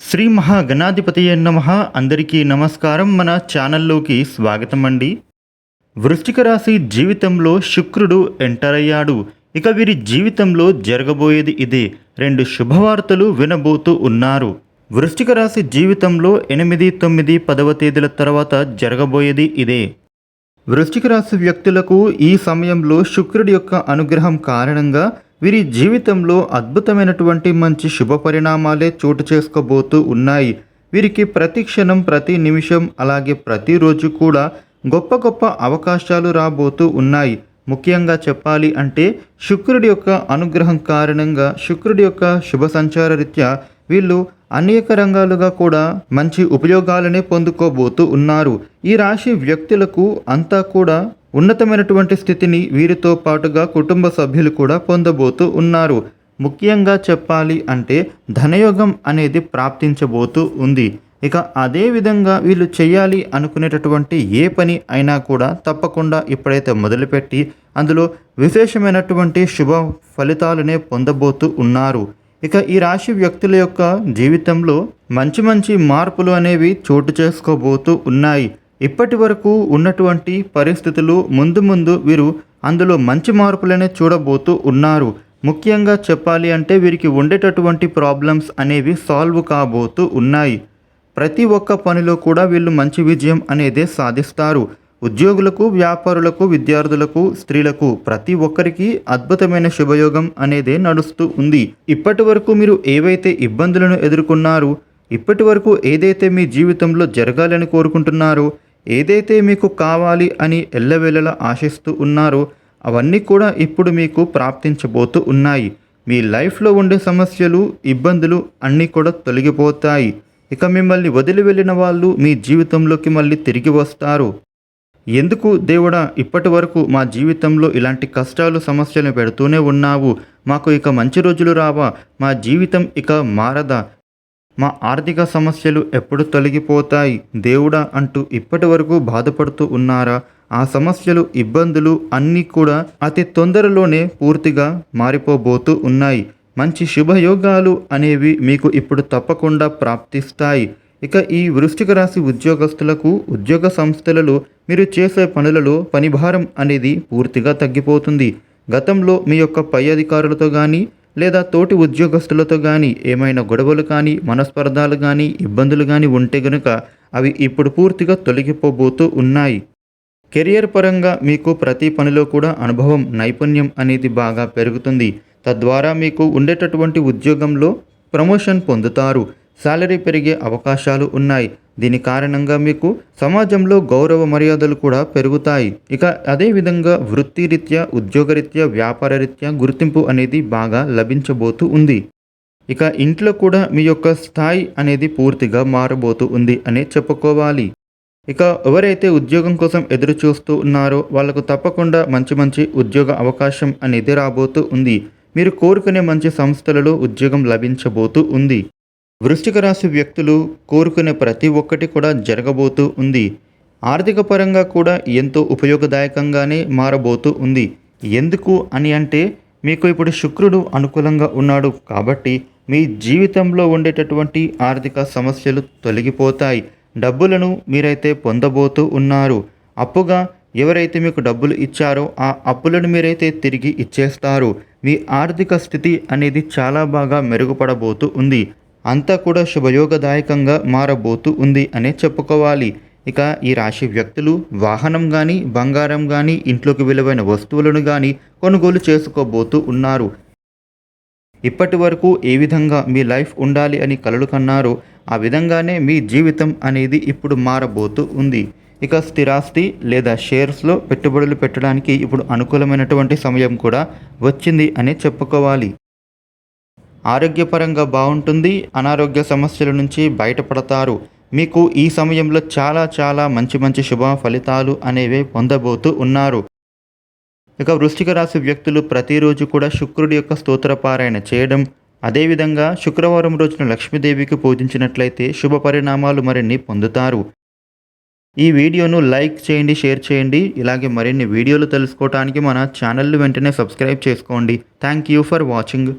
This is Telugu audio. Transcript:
శ్రీ మహాగణాధిపతి నమ. అందరికీ నమస్కారం. మన ఛానల్లోకి స్వాగతం అండి. వృశ్చిక రాశి జీవితంలో శుక్రుడు ఎంటర్ అయ్యాడు. ఇక వీరి జీవితంలో జరగబోయేది ఇదే. రెండు శుభవార్తలు వినబోతూ ఉన్నారు. వృశ్చిక రాశి జీవితంలో ఎనిమిది తొమ్మిది పదవ తేదీల తర్వాత జరగబోయేది ఇదే. వృశ్చిక రాశి వ్యక్తులకు ఈ సమయంలో శుక్రుడి యొక్క అనుగ్రహం కారణంగా వీరి జీవితంలో అద్భుతమైనటువంటి మంచి శుభ పరిణామాలే చోటు చేసుకోబోతూ ఉన్నాయి. వీరికి ప్రతి క్షణం ప్రతి నిమిషం అలాగే ప్రతిరోజు కూడా గొప్ప గొప్ప అవకాశాలు రాబోతూ ఉన్నాయి. ముఖ్యంగా చెప్పాలి అంటే శుక్రుడి యొక్క అనుగ్రహం కారణంగా శుక్రుడి యొక్క శుభ సంచార రీత్యా వీళ్ళు అనేక రంగాలుగా కూడా మంచి ఉపయోగాలనే పొందుకోబోతూ ఉన్నారు. ఈ రాశి వ్యక్తులకు అంతా కూడా ఉన్నతమైనటువంటి స్థితిని వీరితో పాటుగా కుటుంబ సభ్యులు కూడా పొందబోతూ ఉన్నారు. ముఖ్యంగా చెప్పాలి అంటే ధనయోగం అనేది ప్రాప్తించబోతూ ఉంది. ఇక అదే విధంగా వీళ్ళు చేయాలి అనుకునేటటువంటి ఏ పని అయినా కూడా తప్పకుండా ఇప్పుడైతే మొదలుపెట్టి అందులో విశేషమైనటువంటి శుభ ఫలితాలనే పొందబోతూ ఉన్నారు. ఇక ఈ రాశి వ్యక్తుల యొక్క జీవితంలో మంచి మంచి మార్పులు అనేవి చోటు చేసుకోబోతూ ఉన్నాయి. ఇప్పటి వరకు ఉన్నటువంటి పరిస్థితులు ముందు ముందు వీరు అందులో మంచి మార్పులనే చూడబోతూ ఉన్నారు. ముఖ్యంగా చెప్పాలి అంటే వీరికి ఉండేటటువంటి ప్రాబ్లమ్స్ అనేవి సాల్వ్ కాబోతూ ఉన్నాయి. ప్రతి ఒక్క పనిలో కూడా వీళ్ళు మంచి విజయం అనేది సాధిస్తారు. ఉద్యోగులకు వ్యాపారులకు విద్యార్థులకు స్త్రీలకు ప్రతి ఒక్కరికి అద్భుతమైన శుభయోగం అనేదే నడుస్తూ ఉంది. ఇప్పటి వరకు మీరు ఏవైతే ఇబ్బందులను ఎదుర్కొన్నారో ఇప్పటి వరకు ఏదైతే మీ జీవితంలో జరగాలని కోరుకుంటున్నారో ఏదైతే మీకు కావాలి అని ఎల్లవెల్లలా ఆశిస్తూ ఉన్నారో అవన్నీ కూడా ఇప్పుడు మీకు ప్రాప్తించబోతూ ఉన్నాయి. మీ లైఫ్లో ఉండే సమస్యలు ఇబ్బందులు అన్నీ కూడా తొలగిపోతాయి. ఇక మిమ్మల్ని వదిలి వెళ్ళిన వాళ్ళు మీ జీవితంలోకి మళ్ళీ తిరిగి వస్తారు. ఎందుకు దేవుడా ఇప్పటి వరకు మా జీవితంలో ఇలాంటి కష్టాలు సమస్యలు పెడుతూనే ఉన్నావు. మాకు ఇక మంచి రోజులు రావా. మా జీవితం ఇక మారదా. మా ఆర్థిక సమస్యలు ఎప్పుడు తొలగిపోతాయి? దేవుడా అంటూ ఇప్పటి వరకు బాధపడుతూ ఉన్నారా? ఆ సమస్యలు ఇబ్బందులు అన్నీ కూడా అతి తొందరలోనే పూర్తిగా మారిపోబోతూ ఉన్నాయి. మంచి శుభయోగాలు అనేవి మీకు ఇప్పుడు తప్పకుండా ప్రాప్తిస్తాయి. ఇక ఈ వృష్టిక రాశి ఉద్యోగస్తులకు ఉద్యోగ సంస్థలలో మీరు చేసే పనులలో పనిభారం అనేది పూర్తిగా తగ్గిపోతుంది. గతంలో మీ యొక్క పై అధికారులతో కానీ లేదా తోటి ఉద్యోగస్తులతో కానీ ఏమైనా గొడవలు కానీ మనస్పర్ధాలు కానీ ఇబ్బందులు కానీ ఉంటే గనుక అవి ఇప్పుడు పూర్తిగా తొలగిపోబోతూ ఉన్నాయి. కెరియర్ పరంగా మీకు ప్రతి పనిలో కూడా అనుభవం నైపుణ్యం అనేది బాగా పెరుగుతుంది. తద్వారా మీకు ఉండేటటువంటి ఉద్యోగంలో ప్రమోషన్ పొందుతారు. శాలరీ పెరిగే అవకాశాలు ఉన్నాయి. దీని కారణంగా మీకు సమాజంలో గౌరవ మర్యాదలు కూడా పెరుగుతాయి. ఇక అదేవిధంగా వృత్తిరీత్యా ఉద్యోగరీత్యా వ్యాపారరీత్యా గుర్తింపు అనేది బాగా లభించబోతూ ఉంది. ఇక ఇంట్లో కూడా మీ యొక్క స్థాయి అనేది పూర్తిగా మారబోతూ ఉంది అనే చెప్పుకోవాలి. ఇక ఎవరైతే ఉద్యోగం కోసం ఎదురు చూస్తూ ఉన్నారో వాళ్ళకు తప్పకుండా మంచి మంచి ఉద్యోగ అవకాశం అనేది రాబోతూ ఉంది. మీరు కోరుకునే మంచి సంస్థలలో ఉద్యోగం లభించబోతూ ఉంది. వృశ్చిక రాశి వ్యక్తులు కోరుకునే ప్రతి ఒక్కటి కూడా జరగబోతూ ఉంది. ఆర్థిక పరంగా కూడా ఎంతో ఉపయోగదాయకంగానే మారబోతూ ఉంది. ఎందుకు అని అంటే మీకు ఇప్పుడు శుక్రుడు అనుకూలంగా ఉన్నాడు కాబట్టి మీ జీవితంలో ఉండేటటువంటి ఆర్థిక సమస్యలు తొలగిపోతాయి. డబ్బులను మీరైతే పొందబోతూ ఉన్నారు. అప్పుగా ఎవరైతే మీకు డబ్బులు ఇచ్చారో ఆ అప్పులను మీరైతే తిరిగి ఇచ్చేస్తారు. మీ ఆర్థిక స్థితి అనేది చాలా బాగా మెరుగుపడబోతూ ఉంది. అంతా కూడా శుభయోగదాయకంగా మారబోతూ ఉంది అనే చెప్పుకోవాలి. ఇక ఈ రాశి వ్యక్తులు వాహనం కానీ బంగారం కానీ ఇంట్లోకి విలువైన వస్తువులను కానీ కొనుగోలు చేసుకోబోతూ ఉన్నారు. ఇప్పటి వరకు ఏ విధంగా మీ లైఫ్ ఉండాలి అని కలలు కన్నారో ఆ విధంగానే మీ జీవితం అనేది ఇప్పుడు మారబోతూ ఉంది. ఇక స్థిరాస్తి లేదా షేర్స్లో పెట్టుబడులు పెట్టడానికి ఇప్పుడు అనుకూలమైనటువంటి సమయం కూడా వచ్చింది అని చెప్పుకోవాలి. ఆరోగ్యపరంగా బాగుంటుంది అనారోగ్య సమస్యల నుంచి బయటపడతారు. మీకు ఈ సమయంలో చాలా చాలా మంచి మంచి శుభ ఫలితాలు అనేవి పొందబోతూ ఉన్నారు. ఇక వృశ్చిక రాశి వ్యక్తులు ప్రతిరోజు కూడా శుక్రుడి యొక్క స్తోత్రపారాయణ చేయడం అదేవిధంగా శుక్రవారం రోజున లక్ష్మీదేవికి పూజించినట్లయితే శుభ పరిణామాలు మరిన్ని పొందుతారు. ఈ వీడియోను లైక్ చేయండి షేర్ చేయండి. ఇలాగే మరిన్ని వీడియోలు తెలుసుకోవడానికి మన ఛానల్ వెంటనే సబ్స్క్రైబ్ చేసుకోండి. Thank you for watching.